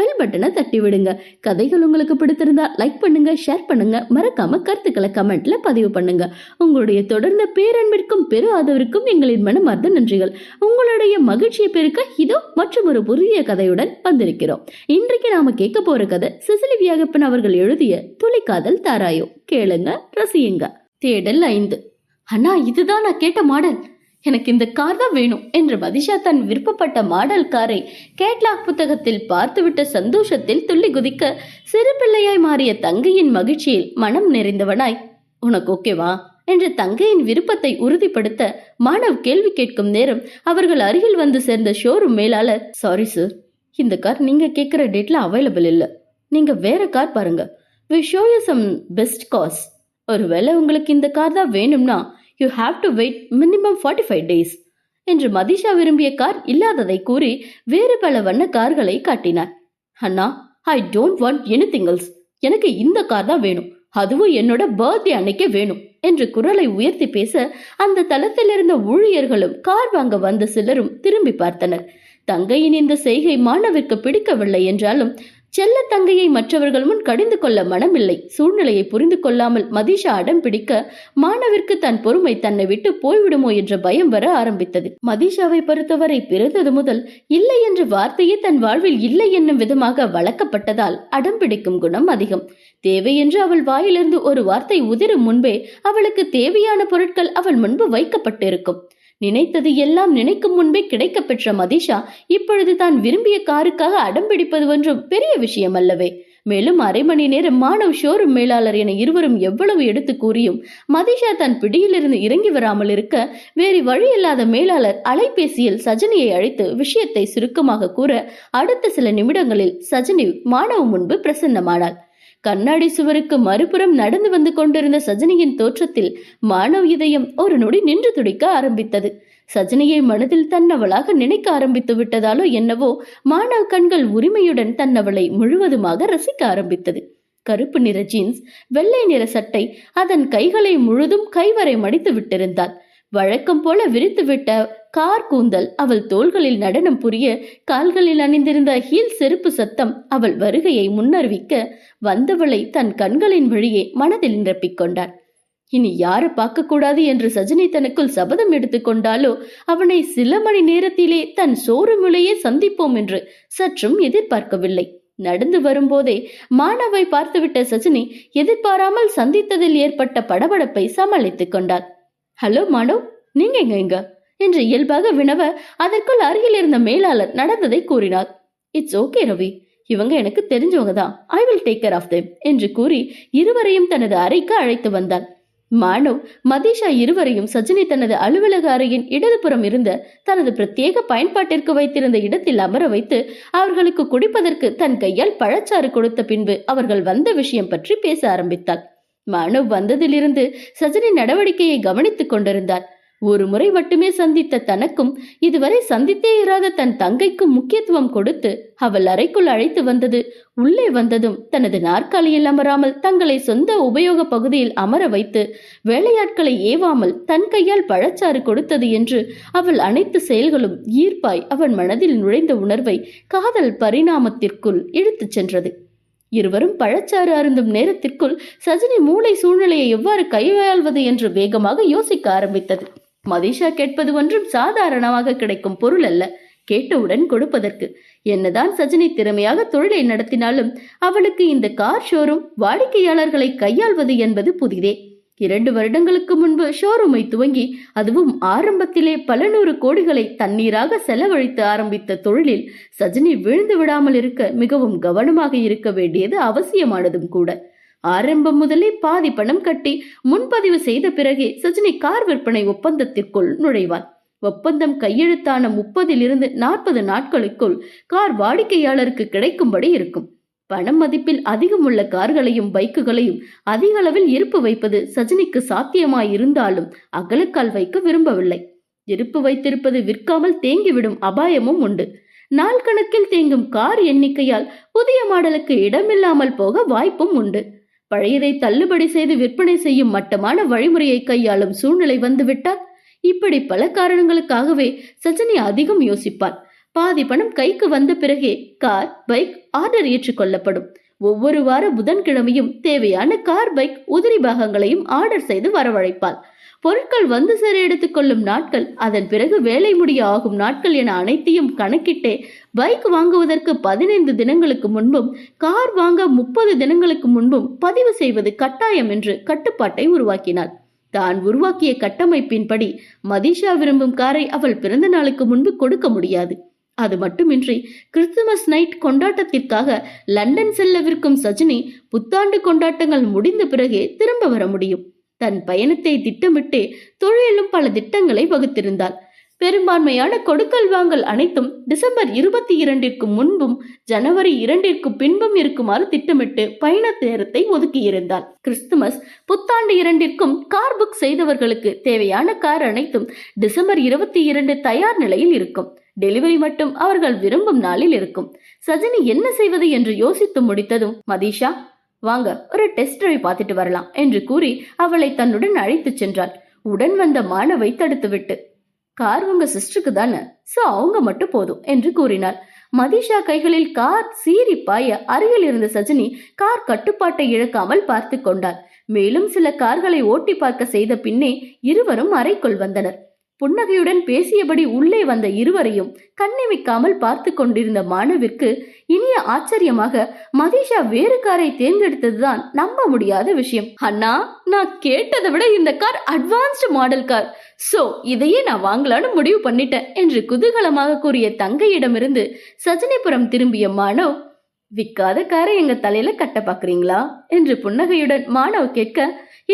Bell பட்டனை தட்டி விடுங்க கதைகள் உங்களுக்கு பிடித்திருந்தா லைக் பண்ணுங்க ஷேர் பண்ணுங்க. மறக்காம கருத்துக்களை கமெண்ட்ல பதிவு பண்ணுங்க. உங்களுடைய தொடர்ந்த பேரன்பிற்கும் பெரு ஆதரவிற்கும் எங்களின் மனமார்ந்த நன்றிகள். உங்களுடைய மகிழ்ச்சியை பெருக்க இதோ மற்றும் ஒரு புதிய கதையுடன் வந்திருக்கிறோம். இன்றைக்கு நாம கேட்க போற கதை சிசிலி வியாகப்பன் அவர்கள் எழுதிய துளிக்காதல் தாராயோ கேளுங்க ரசியுங்க. தேடல் ஐந்து. அண்ணா இதுதான் நான் கேட்ட மாடல். எனக்கு இந்த கார் தான் வேணும் என்று மதிஷா தன் விருப்பப்பட்ட மாடல் காரை கேட்லாக் புத்தகத்தில் பார்த்துவிட்ட சந்தோஷத்தில் துள்ளி குதிக்க சிறு பிள்ளையாய் மாறிய தங்கையின் மகிழ்ச்சியில் மனம் நிறைந்தவனாய். உனக்கு ஓகேவா? என்று தங்கையின் விருப்பத்தை உறுதிப்படுத்த மாணவ் கேள்வி கேட்கும் நேரம் அவர்கள் அருகில் வந்து சேர்ந்த ஷோரூம் மேலாளர் சாரி சார் இந்த கார் நீங்க கேட்குற டேட்ல அவைலபிள் இல்லை. நீங்க வேற கார் பாருங்க. We show you some best cars ஒருவேளை உங்களுக்கு இந்த கார் தான் வேணும்னா you have to wait minimum forty five days என்று மதிஷா விரும்பிய கார் இல்லாததை கூறி வேறு பல வண்ண கார்களை காட்டினார். அண்ணா I don't want any thing else எனக்கு இந்த கார் தான் வேணும். அதுவும் என்னோட பர்த்டே அன்னைக்கே வேணும் என்று குரலை உயர்த்தி பேச அந்த தளத்தில் இருந்த ஊழியர்களும் கார் வாங்க வந்த சிலரும் திரும்பி பார்த்தனர். தங்கையின் இந்த செய்கை மாணவிற்கு பிடிக்கவில்லை என்றாலும் செல்ல தங்கையை மற்றவர்கள் முன் கடிந்து கொள்ள மனமில்லை. சூழ்நிலையை புரிந்து கொள்ளாமல் மதிஷா அடம் பிடிக்க மாணவிற்கு தன் பொறுமை தன்னை விட்டு போய்விடுமோ என்ற பயம் வர ஆரம்பித்தது. மதிஷாவை பொறுத்தவரை பிறந்தது முதல் இல்லை என்ற வார்த்தையே தன் வாழ்வில் இல்லை என்னும் விதமாக வளர்க்கப்பட்டதால் அடம் பிடிக்கும் குணம் அதிகம். தேவை என்று அவள் வாயிலிருந்து ஒரு வார்த்தை உதிரும் முன்பே அவளுக்கு தேவையான பொருட்கள் அவள் முன்பு வைக்கப்பட்டிருக்கும். நினைத்தது எல்லாம் நினைக்கும் முன்பே கிடைக்க பெற்ற மதிஷா இப்பொழுது தான் விரும்பிய காருக்காக அடம்பிடிப்பது ஒன்றும் பெரிய விஷயம் அல்லவே. மேலும் அரை மணி நேரம் மாணவ் ஷோரூம் மேலாளர் என இருவரும் எவ்வளவு எடுத்து கூறியும் மதிஷா தன் பிடியிலிருந்து இறங்கி வராமல் இருக்க வேறு வழியில்லாத மேலாளர் அலைபேசியில் சஜனியை அழைத்து விஷயத்தை சுருக்கமாக கூற அடுத்த சில நிமிடங்களில் சஜனி மாணவ் முன்பு பிரசன்னமானாள். கண்ணாடி சுவருக்கு மறுபுறம் நடந்து வந்து கொண்டிருந்த சஜினியின் தோற்றத்தில் மானவ் இதயம் ஒரு நொடி நின்று துடிக்க ஆரம்பித்தது. சஜினியை மனதில் தன்னவளாக நினைக்க ஆரம்பித்து விட்டதாலோ என்னவோ மானவ் கண்கள் உரிமையுடன் தன்னவளை முழுவதுமாக ரசிக்க ஆரம்பித்தது. கருப்பு நிற ஜீன்ஸ் வெள்ளை நிற சட்டை அதன் கைகளை முழுதும் கைவரை மடித்து விட்டிருந்தாள். வழக்கம் போல விரித்துவிட்ட கார் கூந்தல் அவள் தோள்களில் நடனம் புரிய கால்களில் அணிந்திருந்த ஹீல் செருப்பு சத்தம் அவள் வருகையை முன்னறிவிக்க வந்தவளை தன் கண்களின் வழியே மனதில் நிரப்பிக் கொண்டார் இனி யாரு பார்க்கக்கூடாது என்று சஜினி தனக்குள் சபதம் எடுத்துக்கொண்டாலோ அவனை சில மணி நேரத்திலே தன் சோறுமுலையே சந்திப்போம் என்று சற்றும் எதிர்பார்க்கவில்லை. நடந்து வரும்போதே மாணவை பார்த்துவிட்ட சஜினி எதிர்பாராமல் சந்தித்ததில் ஏற்பட்ட படபடப்பை சமாளித்துக் கொண்டாள். ஹலோ மானவ் நீங்க எங்க எங்க? என்று இயல்பாக வினவ அதற்குள் அருகில் இருந்த மேலாளர் நடந்ததை கூறினார். இட்ஸ் ஓகே ரவி இவங்க எனக்கு தெரிஞ்சவங்க தான். I will take care of them என்று கூறி இருவரையும் தனது அறைக்கு அழைத்து வந்தார் மாணவ் மதீஷா இருவரையும் சஜினி தனது அலுவலக அறையின் இடதுபுறம் இருந்த தனது பிரத்யேக பயன்பாட்டிற்கு வைத்திருந்த இடத்தில் அமர வைத்து அவர்களுக்கு குடிப்பதற்கு தன் கையால் பழச்சாறு கொடுத்த பின்பு அவர்கள் வந்த விஷயம் பற்றி பேச ஆரம்பித்தாள். மனு வந்ததிலிருந்து சஜினி நடவடிக்கையை கவனித்துக் கொண்டிருந்தார். ஒரு முறை மட்டுமே சந்தித்த தனக்கும் இதுவரை சந்தித்தே இராத தன் தங்கைக்கும் முக்கியத்துவம் கொடுத்து அவள் அறைக்குள் அழைத்து வந்தது. உள்ளே வந்ததும் தனது நாற்காலியில் அமராமல் தங்களை சொந்த உபயோக பகுதியில் அமர வைத்து வேலையாட்களை ஏவாமல் தன் கையால் பழச்சாறு கொடுத்தது என்று அவள் அனைத்து செயல்களும் ஈர்ப்பாய் அவன் மனதில் நுழைந்த உணர்வை காதல் பரிணாமத்திற்குள் இழுத்துச் சென்றது. இருவரும் பழச்சாறு அருந்தும் நேரத்திற்குள் சஜினி மூளை சூழ்நிலையை எவ்வாறு கையாள்வது என்று வேகமாக யோசிக்க ஆரம்பித்தது. மதிஷா கேட்பது ஒன்றும் சாதாரணமாக கிடைக்கும் பொருள் அல்ல. கேட்டவுடன் கொடுப்பதற்கு என்னதான் சஜினி திறமையாக தொழிலை நடத்தினாலும் அவளுக்கு இந்த கார் ஷோரூம் வாடிக்கையாளர்களை கையாள்வது என்பது புதிதே. இரண்டு வருடங்களுக்கு முன்பு ஷோரூமை துவங்கி அதுவும் ஆரம்பத்திலே பல நூறு கோடிகளை தண்ணீராக செலவழித்து ஆரம்பித்த தொழிலில் சஜினி விழுந்து விடாமல் இருக்க மிகவும் கவனமாக இருக்க வேண்டியது அவசியமானதும் கூட. ஆரம்பம் முதலே பாதி பணம் கட்டி முன்பதிவு செய்த பிறகே சஜினி கார் விற்பனை ஒப்பந்தத்திற்குள் நுழைவார். ஒப்பந்தம் கையெழுத்தான முப்பதிலிருந்து நாற்பது நாட்களுக்குள் கார் வாடிக்கையாளருக்கு கிடைக்கும்படி இருக்கும். பணம் மதிப்பில் அதிகம் உள்ள கார்களையும் பைக்குகளையும் அதிக அளவில் இருப்பு வைப்பது சஜினிக்கு சாத்தியமாயிருந்தாலும் அகலக்கால் வைக்க விரும்பவில்லை. இருப்பு வைத்திருப்பது விற்காமல் தேங்கிவிடும் அபாயமும் உண்டு. நாள் கணக்கில் தேங்கும் கார் எண்ணிக்கையால் புதிய மாடலுக்கு இடமில்லாமல் போக வாய்ப்பும் உண்டு. பழையதை தள்ளுபடி செய்து விற்பனை செய்யும் மட்டமான வழிமுறையை கையாளும் சூழ்நிலை வந்துவிட்டால் இப்படி பல காரணங்களுக்காகவே சஜினி அதிகம் யோசிப்பாள் பாதி பணம் கைக்கு வந்த பிறகே கார் பைக் ஆர்டர் ஏற்றுக்கொள்ளப்படும். ஒவ்வொரு வார புதன்கிழமையும் தேவையான கார் பைக் உதிரி பாகங்களையும் ஆர்டர் செய்து வரவழைப்பாள். பொருட்கள் வந்து சேர எடுத்துக்கொள்ளும் நாட்கள் அதன் பிறகு வேலை முடிய ஆகும் நாட்கள் என அனைத்தையும் கணக்கிட்டே பைக் வாங்குவதற்கு பதினைந்து தினங்களுக்கு முன்பும் கார் வாங்க முப்பது தினங்களுக்கு முன்பும் பதிவு செய்வது கட்டாயம் என்று கட்டுப்பாட்டை உருவாக்கினாள். தான் உருவாக்கிய கட்டமைப்பின்படி மதிஷா விரும்பும் காரை அவள் பிறந்த நாளுக்கு முன்பு கொடுக்க முடியாது. அது மட்டுமின்றி கிறிஸ்துமஸ் நைட் கொண்டாட்டத்திற்காக லண்டன் செல்லவிருக்கும் சஜினி புத்தாண்டு கொண்டாட்டங்கள் முடிந்த பிறகே திரும்ப வர முடியும். தன் பயணத்தை திட்டமிட்டு தொழிலும் பல திட்டங்களை வகுத்திருந்தாள். பெரும்பான்மையான கொடுக்கல் வாங்கல் அனைத்தும் டிசம்பர் இருபத்தி இரண்டிற்கு முன்பும் ஜனவரி இரண்டிற்கு பின்பும் இருக்குமாறு திட்டமிட்டு பயண நேரத்தை ஒதுக்கியிருந்தாள். கிறிஸ்துமஸ் புத்தாண்டு இரண்டிற்கும் கார் புக் செய்தவர்களுக்கு தேவையான கார் அனைத்தும் டிசம்பர் இருபத்தி இரண்டு தயார் நிலையில் இருக்கும். டெலிவரி மட்டும் அவர்கள் விரும்பும் நாளில் இருக்கும். சஜினி என்ன செய்வது என்று யோசித்து முடித்ததும் மதீஷா வாங்க ஒரு டெஸ்ட் டிரைவ் பார்த்துட்டு வரலாம் என்று கூறி அவளை தன்னுடன் அழைத்துச் சென்றாள். உடன் வந்த மாணவை தடுத்துவிட்டு கார் உங்க சிஸ்டருக்கு தானே சோ அவங்க மட்டும் போதும் என்று கூறினார் மதிஷா கைகளில் கார் சீறி பாய அருகில் இருந்த சஜினி கார் கட்டுப்பாட்டை இழக்காமல் பார்த்து கொண்டார் மேலும் சில கார்களை ஓட்டி பார்க்க செய்த பின்னே இருவரும் அறைக்குள் வந்தனர். புன்னகையுடன் பேசியபடி உள்ளே வந்த இருவரையும் கண்ணிமிக்காமல் பார்த்து கொண்டிருந்த மாணவிற்கு இனிய ஆச்சரியமாக மதீஷா வேறு காரை தேர்ந்தெடுத்ததுதான் நம்ப முடியாத விஷயம். அண்ணா நான் கேட்டதை விட இந்த car advanced model car so இதையே நான் வாங்கலான்னு முடிவு பண்ணிட்டேன் என்று குதூகலமாக கூறிய தங்கையிடமிருந்து சஜினிபுரம் திரும்பிய மாணவ் விற்காத காரை எங்க தலையில கட்ட பாக்குறீங்களா? என்று புன்னகையுடன் மாணவ் கேட்க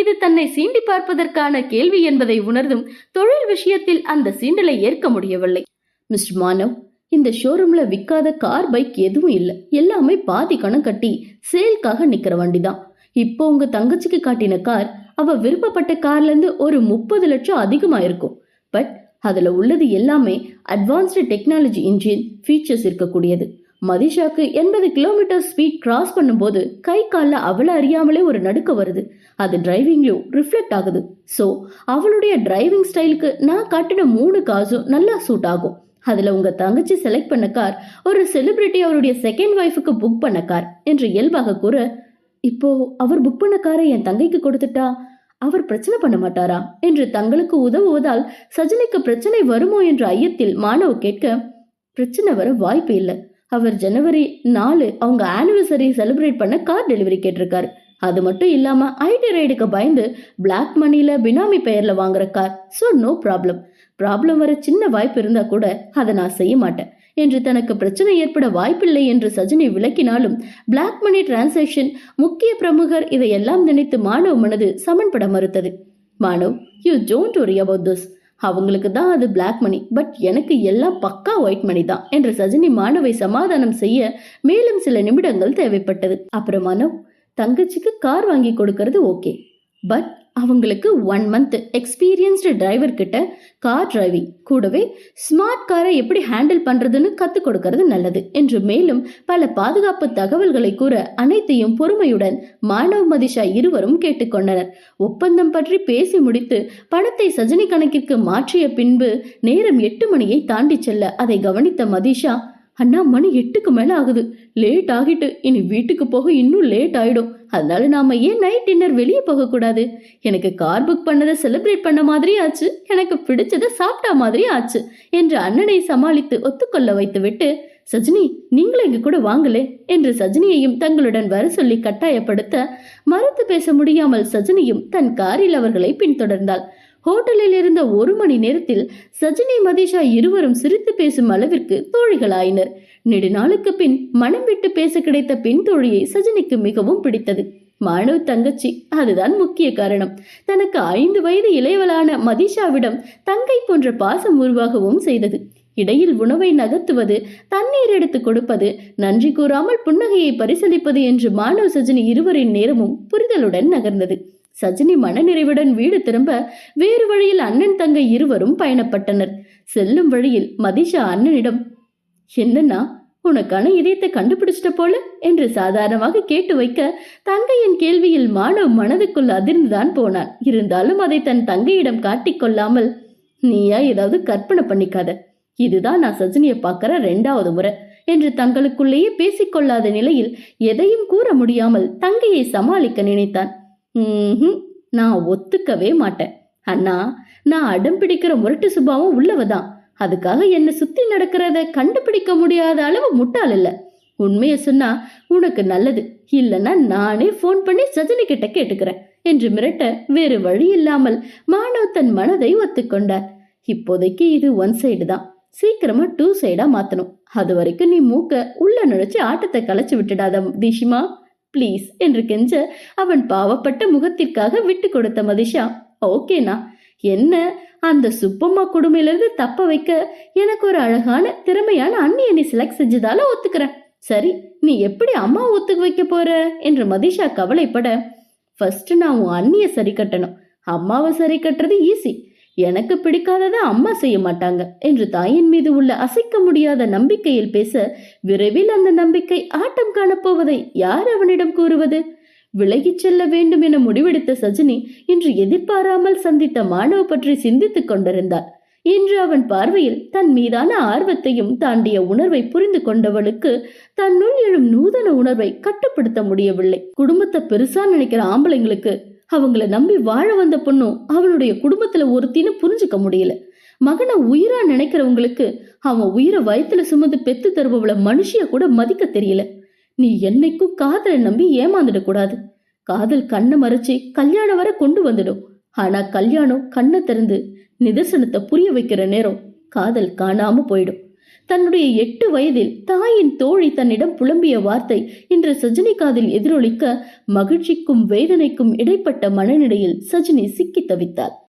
இது தன்னை சீண்டி பார்ப்பதற்கான கேள்வி என்பதை உணர்ந்தும் தொழில் விஷயத்தில் அந்த சீண்டலை ஏற்க முடியவில்லை. மிஸ்டர் மானவ் இந்த ஷோரூம்ல விற்காத கார் பைக் எதுவும் இல்லை. எல்லாமே பாதி கணம் கட்டி சேல்க்காக நிக்கிற வண்டி தான் இப்போ உங்க தங்கச்சிக்கு காட்டின கார் அவ விருப்பப்பட்ட கார்ல இருந்து ஒரு முப்பது லட்சம் அதிகமா இருக்கும் பட் அதுல உள்ளது எல்லாமே அட்வான்ஸ்டு டெக்னாலஜி இன்ஜின் ஃபீச்சர்ஸ் இருக்கக்கூடியது. மதிஷாக்கு எண்பது கிலோமீட்டர் ஸ்பீட் கிராஸ் பண்ணும்போது கை காலில் அவளை அறியாமலே ஒரு நடுக்க வருது. அது டிரைவிங்லையும் ரிஃப்ளெக்ட் ஆகுது. ஸோ அவளுடைய டிரைவிங் ஸ்டைலுக்கு நான் காட்டின மூணு காசும் நல்லா சூட் ஆகும். அதில் உங்க தங்கச்சி செலக்ட் பண்ண கார் ஒரு செலிபிரிட்டி அவருடைய செகண்ட் ஒய்ஃபுக்கு புக் பண்ண கார் என்று இயல்பாக கூற இப்போ அவர் புக் பண்ண காரை என் தங்கைக்கு கொடுத்துட்டா? அவர் பிரச்சனை பண்ண மாட்டாரா? என்று தங்களுக்கு உதவுவதால் சஜினிக்கு பிரச்சனை வருமோ? என்ற ஐயத்தில் மாணவ கேட்க பிரச்சனை வர வாய்ப்பு இல்லை. அவர் ஜனவரி நாலு அவங்க ஆனிவர்சரி செலிப்ரேட் பண்ண கார் டெலிவரி கேட்டிருக்காரு. அது மட்டும் இல்லாம ஐடி ரைடுக்கு பயந்து பிளாக் மணியில பினாமி பெயர்ல வாங்குற car so no problem problem வர சின்ன வாய்ப்பு இருந்தா கூட அதை நான் செய்ய மாட்டேன். என்று தனக்கு பிரச்சனை ஏற்பட வாய்ப்பில்லை என்று சஜினி விளக்கினாலும் பிளாக் மணி டிரான்சாக்ஷன் முக்கிய பிரமுகர் இதையெல்லாம் நினைத்து மாணவ் மனது சமன்பட மறுத்தது. Manav you don't worry about this அவங்களுக்கு தான் அது பிளாக் மணி பட் எனக்கு எல்லாம் பக்கா ஒயிட் மணி தான் என்று சஜினி மாணவை சமாதானம் செய்ய மேலும் சில நிமிடங்கள் தேவைப்பட்டது. அப்புறம் மனோ தங்கச்சிக்கு கார் வாங்கி கொடுக்கறது ஓகே பட் அவங்களுக்கு ஒன் மந்த் எக்ஸ்பீரியன்ஸ்டு டிரைவர் கிட்ட கார் டிரைவிங் கூடவே ஸ்மார்ட் காரை எப்படி ஹேண்டில் பண்றதுன்னு கத்துக் கொடுக்கறது நல்லது என்று மேலும் பல பாதுகாப்பு தகவல்களை கூற அனைத்தையும் பொறுமையுடன் மாணவ் மதிஷா இருவரும் கேட்டுக்கொண்டனர். ஒப்பந்தம் பற்றி பேசி முடித்து பணத்தை சஜினி கணக்கிற்கு மாற்றிய பின்பு நேரம் எட்டு மணியை தாண்டி செல்ல அதை கவனித்த மதிஷா அண்ணா மணி எட்டுக்கு மேல ஆகுது. லேட் ஆகிட்டு இனி வீட்டுக்கு போக இன்னும் லேட் ஆயிடும். அதனால நாம ஏன் நைட் டின்னர் வெளியே போகக்கூடாது எனக்கு கார் புக் பண்ணதை செலிப்ரேட் பண்ண மாதிரி ஆச்சு. எனக்கு பிடிச்சதை சாப்பிட்டா மாதிரி ஆச்சு என்று அண்ணனை சமாளித்து ஒத்துக்கொள்ள வைத்துவிட்டு சஜினி நீங்களும் எங்க கூட வாங்கலே என்று சஜினியையும் தங்களுடன் வர சொல்லி கட்டாயப்படுத்த மறுத்து பேச முடியாமல் சஜினியும் தன் காரில் அவர்களை பின்தொடர்ந்தாள். ஹோட்டலில் இருந்த ஒரு மணி நேரத்தில் சஜினி மதிஷா இருவரும் சிரித்து பேசும் அளவிற்கு தோழிகளாயினர். நெடுநாளுக்கு பின் மனம் விட்டு பேச கிடைத்த பெண் தோழியை சஜினிக்கு மிகவும் பிடித்தது. மாணவ தங்கச்சி அதுதான் முக்கிய காரணம். தனக்கு ஐந்து வயது இளையவளான மதிஷாவிடம் தங்கை போன்ற பாசம் உருவாகவும் செய்தது. இடையில் உணவை நகர்த்துவது தண்ணீர் எடுத்து கொடுப்பது நன்றி கூறாமல் புன்னகையை பரிசளிப்பது என்று மாணவ சஜினி இருவரின் நேரமும் புரிதலுடன் நகர்ந்தது. சஜினி மனநிறைவுடன் வீடு திரும்ப வேறு வழியில் அண்ணன் தங்கை இருவரும் பயணப்பட்டனர். செல்லும் வழியில் மதிஷா அண்ணனிடம் என்னன்னா உனக்கான இதயத்தை கண்டுபிடிச்சிட்ட போல? என்று சாதாரணமாக கேட்டு வைக்க தங்கையின் கேள்வியில் மாணவ் மனதுக்குள் அதிர்ந்துதான் போனான். இருந்தாலும் அதை தன் தங்கையிடம் காட்டிக்கொள்ளாமல் நீயா ஏதாவது கற்பனை பண்ணிக்காத. இதுதான் நான் சஜினியை பார்க்கிற ரெண்டாவது முறை என்று தங்களுக்குள்ளேயே பேசிக்கொள்ளாத நிலையில் எதையும் கூற முடியாமல் தங்கையை சமாளிக்க நினைத்தான். "ம்ஹும், நான் ஒத்துக்கவே மாட்டேன். அண்ணா நான் அடம் பிடிக்கிற முரட்டு சுபாவம் உள்ளவதான். அதுக்காக என்னை சுத்தி நடக்கிறத கண்டுபிடிக்க முடியாத அளவு முட்டாள் இல்ல. உண்மையை சொன்னா உனக்கு நல்லது. இல்லைன்னா நானே ஃபோன் பண்ணி சஜினி கிட்ட கேட்டுக்கிறேன் என்று மிரட்ட வேறு வழி இல்லாமல் மானவ் தன் மனதை ஒத்துக்கொண்டார். இப்போதைக்கு இது ஒன் சைடு தான். சீக்கிரமா டூ சைடா மாத்தணும். அது வரைக்கும் நீ மூக்க உள்ள நுழைச்சு ஆட்டத்தை களைச்சு விட்டுடாத தீஷிமா. ப்ளீஸ் என்று கெஞ்ச அவன் பாவப்பட்ட முகத்திற்காக விட்டு கொடுத்த மதிஷா ஓகேண்ணா என்ன? அந்த சுப்பம்மா கொடுமையிலிருந்து தப்ப வைக்க எனக்கு ஒரு அழகான திறமையான அண்ணியை நீ செலக்ட் செஞ்சதால ஒத்துக்கிறேன். சரி நீ எப்படி அம்மா ஒத்துக்க வைக்க போற? என்று மதிஷா கவலைப்பட ஃபர்ஸ்ட் நான் உன் அண்ணியை சரி கட்டணும். அம்மாவை சரி கட்டுறது ஈஸி எனக்கு பிடிக்காததை அம்மா செய்ய மாட்டாங்க என்று தாயின் மீது உள்ள அசைக்க முடியாத நம்பிக்கையில் பேச விரைவில் அந்த நம்பிக்கை ஆட்டம் காணப்போவதை யார் அவனிடம் கூறுவது? விலகிச் செல்ல வேண்டும் என முடிவெடுத்த சஜினி இன்று எதிர்பாராமல் சந்தித்த மாணவ பற்றி சிந்தித்துக் கொண்டிருந்தார் இன்று அவன் பார்வையில் தன் மீதான ஆர்வத்தையும் தாண்டிய உணர்வை புரிந்து கொண்டவளுக்கு தன்னுள் எழும் நூதன உணர்வை கட்டுப்படுத்த முடியவில்லை. குடும்பத்தை பெருசா நினைக்கிற ஆம்பளைங்களுக்கு அவங்கள நம்பி வாழ வந்த பொண்ணும் அவளுடைய குடும்பத்துல ஒருத்தின்னு புரிஞ்சுக்க முடியல. மகனை உயிரா நினைக்கிறவங்களுக்கு அவன் உயிரை வயத்துல சுமந்து பெத்து தருபவளை மனுஷிய கூட மதிக்க தெரியல. நீ என்னைக்கும் காதலை நம்பி ஏமாந்துடக் கூடாது. காதல் கண்ணை மறைச்சு கல்யாணம் வரை கொண்டு வந்துடும். ஆனா கல்யாணம் கண்ணை திறந்து நிதர்சனத்தை புரிய வைக்கிற நேரம் காதல் காணாம போயிடும். தன்னுடைய எட்டு வயதில் தாயின் தோழி தன்னிடம் புலம்பிய வார்த்தை இன்று சஜினி காதில் எதிரொலிக்க மகிழ்ச்சிக்கும் வேதனைக்கும் இடைப்பட்ட மனநிலையில் சஜினி சிக்கி தவித்தாள்.